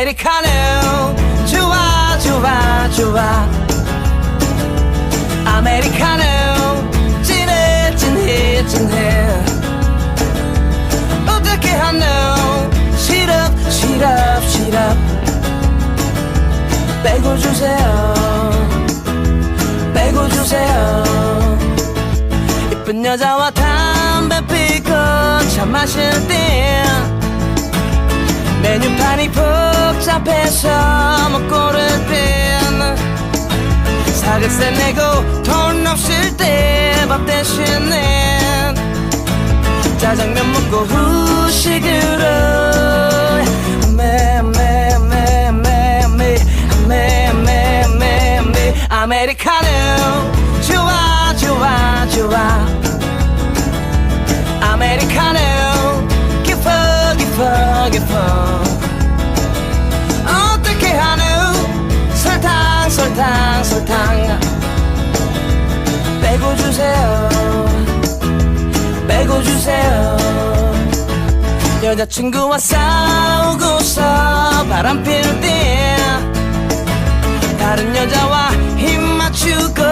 아메리카노. 좋아 좋아 좋아. 아메리카노. 진해 진해 진해. 어떻게 하노? 시럽 시럽 시럽. 빼고 주세요. 빼고 주세요. 이쁜 여자와 담배 피고 차 마실 때. 메뉴판이 보 잡해서 못 고를 땐 사글세 내고 돈 없을 때 밥 대신에 짜장면 먹고 후식으로 메메메메메 메메 아메리카노 설탕 설탕. 빼고 주세요. 빼고 주세요. 여자친구와 싸우고서 바람 필 때 다른 여자와 힘 맞추고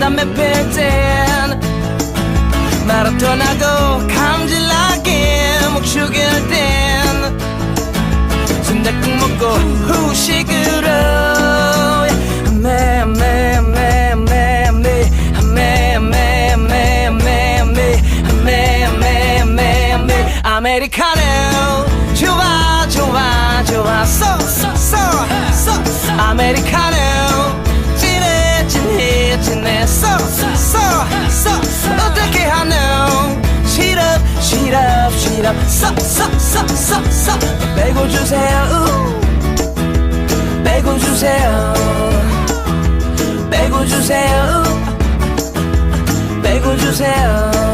담배 필땐 마라톤하고 감질나게 목 죽일 땐 순댓국 먹고 후식으로 아메리카노. 좋아 좋아 좋아 쏘쏘쏘쏘. 아메리카노. 진해 진해 진해. 쏘쏘쏘. 어떻게 하노? 시럽 시럽 시럽. 쏘쏘쏘쏘쏘. 빼고 주세요. 빼고 주세요. 빼고 주세요. 빼고 주세요